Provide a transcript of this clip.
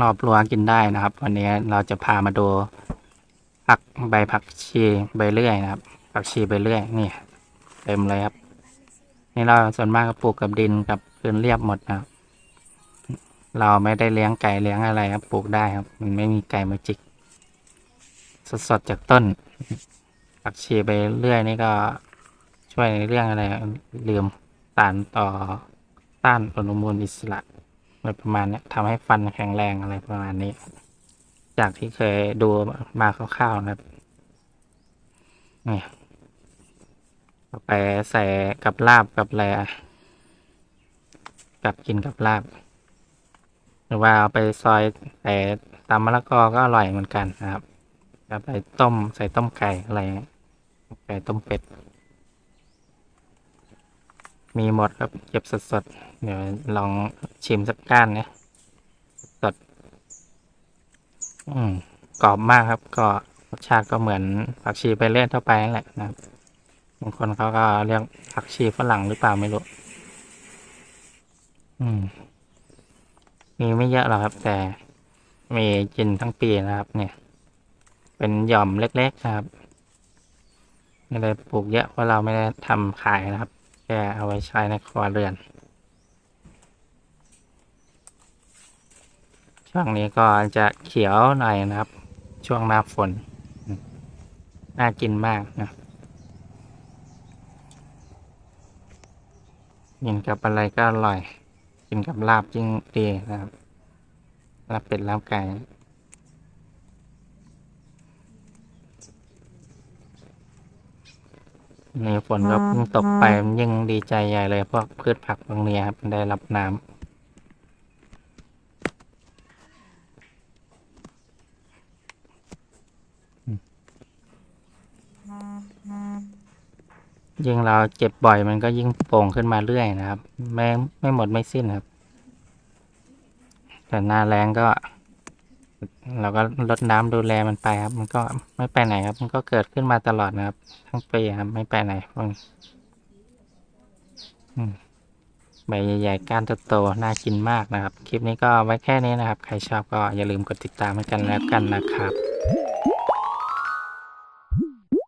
รอบรั้วกินได้นะครับ วันนี้เราจะพามาดูผักใบผักชีใบเลื่อยนะครับ ผักชีใบเลื่อยนี่เต็มเลยครับ นี่เราส่วนมากก็ปลูกกับดินกับพื้นเรียบหมดนะครับ เราไม่ได้เลี้ยงไก่เลี้ยงอะไรครับปลูกได้ครับ มันไม่มีไก่มาจิก สดๆจากต้น ผักชีใบเลื่อยนี่ก็ช่วยในเรื่องอะไรลืมสารต่อต้านอนุมูลอิสระ อะไรประมาณนี้ทำให้ฟันแข็งแรงอะไรประมาณนี้ จากที่เคยดูมาคร่าวๆนะครับนี่เอาไปใส่กับลาบกับอะไรอะกับกินกับลาบ หรือว่าเอาไปซอยใส่ตำมะละกอก็อร่อยเหมือนกันนะครับเอาไปต้มใส่ต้มไก่อะไรไก่ต้มเป็ด มีหมดครับเก็บสดๆ เดี๋ยวลองชิมสักก้านนะสด อืมกรอบมากครับ ก็รสชาติก็เหมือนผักชีไปเล่นทั่วไปนั่นแหละนะครับบางคนเขาก็เรียกผักชีฝรั่งหรือเปล่าไม่รู้ อืม มีไม่เยอะหรอกครับ แต่มีกินทั้งปีนะครับ เนี่ย เป็นหย่อมเล็กๆนะครับไม่ได้ปลูกเยอะเพราะเราไม่ได้ทำขายนะครับ ค่เอาไว้ใช้ในครัวเรือน ช่วงนี้ก็จะเขียวหน่อยนะครับ ช่วงหน้าฝน น่ากินมากนะกินกับอะไรก็อร่อย กินกับลาบยิ่งดีนะครับลาบเป็ดลาบไก่ นี่ฝนก็เพิ่งตกไปมันยิ่งดีใจใหญ่เลยพวกพืชผักพวกนี้ครับได้รับน้ำยิ่งเราเจ็บบ่อยมันก็ยิ่งโป่งขึ้นมาเรื่อยนะครับ ไม่ไม่หมดไม่สิ้นครับ แต่หน้าแรงก็ เราก็ลดน้ำดูแลมันไปครับ มันก็ไม่ไปไหนครับ มันก็เกิดขึ้นมาตลอดนะครับ ทั้งปีครับไม่ไปไหนพวกนี้อืมใบใหญ่ๆก้านโตๆน่ากินมากนะครับ คลิปนี้ก็ไว้แค่นี้นะครับ ใครชอบก็อย่าลืมกดติดตามให้กันแล้วกันนะครับ